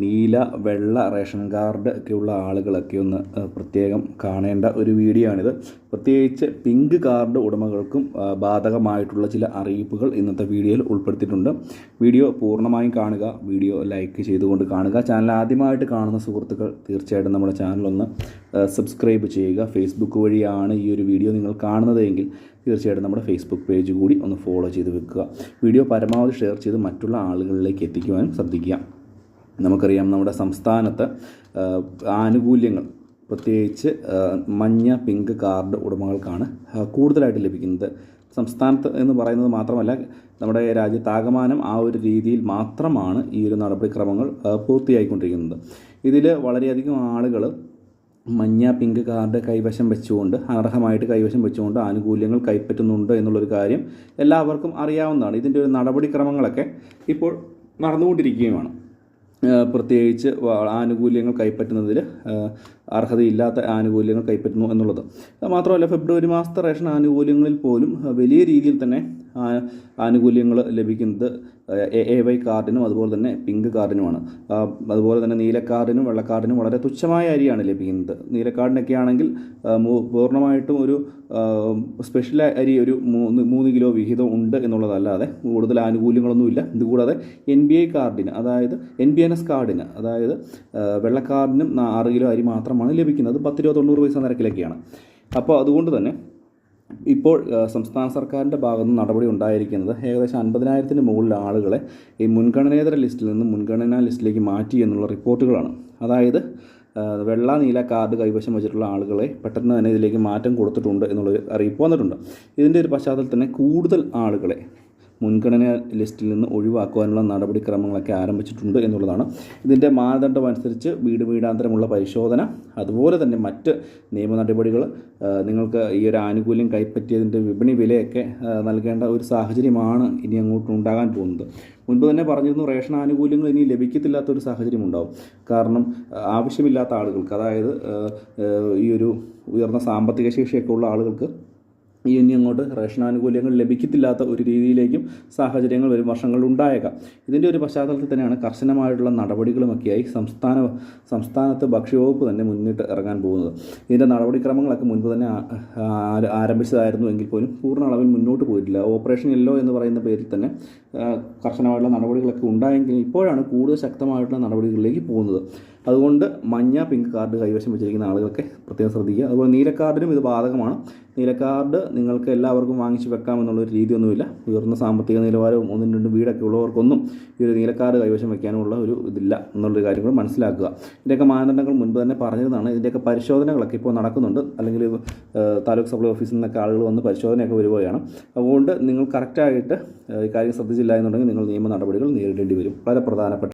നീല വെള്ള ration card ഒക്കെയുള്ള ആളുകളൊക്കെ ഒന്ന് പ്രത്യേകം കാണേണ്ട ഒരു വീഡിയോ ആണിത് പ്രത്യേകിച്ച് പിങ്ക് കാർഡ് ഉടമകൾക്കും ബാധകമായിട്ടുള്ള ചില അറിയിപ്പുകൾ ഇന്നത്തെ വീഡിയോയിൽ ഉൾപ്പെടുത്തിയിട്ടുണ്ട്. വീഡിയോ പൂർണമായും കാണുക വീഡിയോ ലൈക്ക് ചെയ്തുകൊണ്ട് കാണുക. ചാനൽ ആദ്യമായിട്ട് കാണുന്ന സുഹൃത്തുക്കൾ തീർച്ചയായിട്ടും നമ്മുടെ ചാനലൊന്ന് സബ്സ്ക്രൈബ് ചെയ്യുക. ഫേസ്ബുക്ക് വഴിയാണ് ഈ ഒരു വീഡിയോ നിങ്ങൾ കാണുന്നതെങ്കിൽ തീർച്ചയായിട്ടും നമ്മുടെ ഫേസ്ബുക്ക് പേജ് കൂടി ഒന്ന് ഫോളോ ചെയ്ത് വെക്കുക. വീഡിയോ പരമാവധി ഷെയർ ചെയ്ത് മറ്റുള്ള ആളുകളിലേക്ക് എത്തിക്കുവാനും ശ്രദ്ധിക്കുക. നമുക്കറിയാം നമ്മുടെ സംസ്ഥാനത്ത് ആനുകൂല്യങ്ങൾ പ്രത്യേകിച്ച് മഞ്ഞ പിങ്ക് കാർഡ് ഉടമകൾക്കാണ് കൂടുതലായിട്ട് ലഭിക്കുന്നത്. സംസ്ഥാനത്ത് എന്ന് പറയുന്നത് മാത്രമല്ല നമ്മുടെ രാജ്യത്താകമാനം ആ ഒരു രീതിയിൽ മാത്രമാണ് ഈ ഒരു നടപടിക്രമങ്ങൾ പൂർത്തിയായിക്കൊണ്ടിരിക്കുന്നത്. ഇതിൽ വളരെയധികം ആളുകൾ മഞ്ഞ പിങ്ക് കാർഡ് കൈവശം വെച്ചുകൊണ്ട് അർഹമായിട്ട് കൈവശം വെച്ചുകൊണ്ട് ആനുകൂല്യങ്ങൾ കൈപ്പറ്റുന്നുണ്ട് എന്നുള്ളൊരു കാര്യം എല്ലാവർക്കും അറിയാവുന്നതാണ്. ഇതിന്റെ ഒരു നടപടിക്രമങ്ങളൊക്കെ ഇപ്പോൾ നടന്നുകൊണ്ടിരിക്കുകയുമാണ്. പ്രത്യേകിച്ച് ആനുകൂല്യങ്ങൾ കൈപ്പറ്റുന്നതിൽ അർഹതയില്ലാത്ത ആനുകൂല്യങ്ങൾ കൈപ്പറ്റുന്നു എന്നുള്ളത്. മാത്രമല്ല ഫെബ്രുവരി മാസത്തെ റേഷൻ ആനുകൂല്യങ്ങളിൽ പോലും വലിയ രീതിയിൽ തന്നെ ആനുകൂല്യങ്ങൾ ലഭിക്കുന്നത് എ വൈ കാർഡിനും അതുപോലെ തന്നെ പിങ്ക് കാർഡിനുമാണ്. അതുപോലെ തന്നെ നീലക്കാർഡിനും വെള്ളക്കാർഡിനും വളരെ തുച്ഛമായ അരിയാണ് ലഭിക്കുന്നത്. നീലക്കാർഡിനൊക്കെ ആണെങ്കിൽ പൂർണമായിട്ടും ഒരു സ്പെഷ്യൽ അരി ഒരു മൂന്ന് മൂന്ന് കിലോ വിഹിതം ഉണ്ട് എന്നുള്ളതല്ലാതെ കൂടുതൽ ആനുകൂല്യങ്ങളൊന്നുമില്ല. ഇതുകൂടാതെ എൻ ബി ഐ കാർഡിന് അതായത് എൻ ബി എൻ എസ് കാർഡിന് അതായത് വെള്ള വെള്ളക്കാർഡിനും നാ- ആറ് കിലോ അരി മാത്രമാണ് ലഭിക്കുന്നത്. പത്ത് രൂപ തൊണ്ണൂറ് പൈസ നിരക്കിലൊക്കെയാണ്. അപ്പോൾ അതുകൊണ്ട് തന്നെ ഇപ്പോൾ സംസ്ഥാന സർക്കാരിന്റെ ഭാഗത്ത് നിന്ന് നടപടി ഉണ്ടായിരിക്കുന്നത് ഏകദേശം അൻപതിനായിരത്തിന് മുകളിൽ ആളുകളെ ഈ മുൻഗണനേതര ലിസ്റ്റിൽ നിന്ന് മുൻഗണനാ ലിസ്റ്റിലേക്ക് മാറ്റി എന്നുള്ള റിപ്പോർട്ടുകളാണ്. അതായത് വെള്ള നീല കാർഡ് കൈവശം വെച്ചിട്ടുള്ള ആളുകളെ പെട്ടെന്ന് തന്നെ ഇതിലേക്ക് മാറ്റം കൊടുത്തിട്ടുണ്ട് എന്നുള്ളൊരു അറിയിപ്പ് വന്നിട്ടുണ്ട്. ഇതിന്റെ ഒരു പശ്ചാത്തലത്തിൽ തന്നെ കൂടുതൽ ആളുകളെ മുൻഗണന ലിസ്റ്റിൽ നിന്ന് ഒഴിവാക്കുവാനുള്ള നടപടിക്രമങ്ങളൊക്കെ ആരംഭിച്ചിട്ടുണ്ട് എന്നുള്ളതാണ്. ഇതിന്റെ മാനദണ്ഡം അനുസരിച്ച് വീട് വീടാന്തരമുള്ള പരിശോധന അതുപോലെ തന്നെ മറ്റ് നിയമ നടപടികൾ നിങ്ങൾക്ക് ഈ ഒരു ആനുകൂല്യം കൈപ്പറ്റിയതിന്റെ വിപണി വിലയൊക്കെ നൽകേണ്ട ഒരു സാഹചര്യമാണ് ഇനി അങ്ങോട്ട് ഉണ്ടാകാൻ പോകുന്നത്. മുൻപ് തന്നെ പറഞ്ഞിരുന്നു റേഷൻ ആനുകൂല്യങ്ങൾ ഇനി ലഭിക്കത്തില്ലാത്ത ഒരു സാഹചര്യം ഉണ്ടാവും. കാരണം ആവശ്യമില്ലാത്ത ആളുകൾക്ക് അതായത് ഈ ഒരു ഉയർന്ന സാമ്പത്തിക ശേഷിയൊക്കെ ഉള്ള ആളുകൾക്ക് ഇനി അങ്ങോട്ട് റേഷൻ ആനുകൂല്യങ്ങൾ ലഭിക്കത്തില്ലാത്ത ഒരു രീതിയിലേക്കും സാഹചര്യങ്ങൾ വരും വർഷങ്ങളിൽ ഉണ്ടായേക്കാം. ഇതിന്റെ ഒരു പശ്ചാത്തലത്തിൽ തന്നെയാണ് കർശനമായിട്ടുള്ള നടപടികളുമൊക്കെയായി സംസ്ഥാന സംസ്ഥാനത്ത് ഭക്ഷ്യവകുപ്പ് തന്നെ മുന്നിട്ട് ഇറങ്ങാൻ പോകുന്നത്. ഇതിന്റെ നടപടിക്രമങ്ങളൊക്കെ മുൻപ് തന്നെ ആരംഭിച്ചതായിരുന്നു എങ്കിൽ പോലും പൂർണ അളവിൽ മുന്നോട്ട് പോയിട്ടില്ല. ഓപ്പറേഷൻ യെല്ലോ എന്ന് പറയുന്ന പേരിൽ തന്നെ കർശനമായിട്ടുള്ള നടപടികളൊക്കെ ഉണ്ടായെങ്കിൽ ഇപ്പോഴാണ് കൂടുതൽ ശക്തമായിട്ടുള്ള നടപടികളിലേക്ക് പോകുന്നത്. അതുകൊണ്ട് മഞ്ഞ പിങ്ക് കാർഡ് കൈവശം വെച്ചിരിക്കുന്ന ആളുകളൊക്കെ പ്രത്യേകം ശ്രദ്ധിക്കുക. അതുപോലെ നീല കാർഡിനും ഇത് ബാധകമാണ്. നീല കാർഡ് നിങ്ങൾക്ക് എല്ലാവർക്കും വാങ്ങിച്ച് വെക്കാമെന്നുള്ളൊരു രീതിയൊന്നുമില്ല. ഉയർന്ന സാമ്പത്തിക നിലവാരവും ഒന്നും രണ്ടും വീടൊക്കെ ഉള്ളവർക്കൊന്നും ഈ ഒരു നീലക്കാർഡ് കാർഡ് കൈവശം വെക്കാനുള്ള ഒരു ഇതില്ല എന്നുള്ളൊരു കാര്യം കൂടെ മനസ്സിലാക്കുക. ഇതിന്റെയൊക്കെ മാനദണ്ഡങ്ങൾ മുൻപ് തന്നെ പറഞ്ഞതാണ് ഇതിന്റെയൊക്കെ പരിശോധനകളൊക്കെ ഇപ്പോൾ നടക്കുന്നുണ്ട്. അല്ലെങ്കിൽ താലൂക്ക് സപ്ലൈ ഓഫീസിൽ നിന്നൊക്കെ ആളുകൾ വന്ന് പരിശോധനയൊക്കെ വരികയാണ്. അതുകൊണ്ട് നിങ്ങൾ കറക്റ്റായിട്ട് കാര്യം ശ്രദ്ധിച്ചില്ല എന്നുണ്ടെങ്കിൽ നിങ്ങൾ നിയമ നടപടികൾ നേരിടേണ്ടി വരും. വളരെ പ്രധാനപ്പെട്ട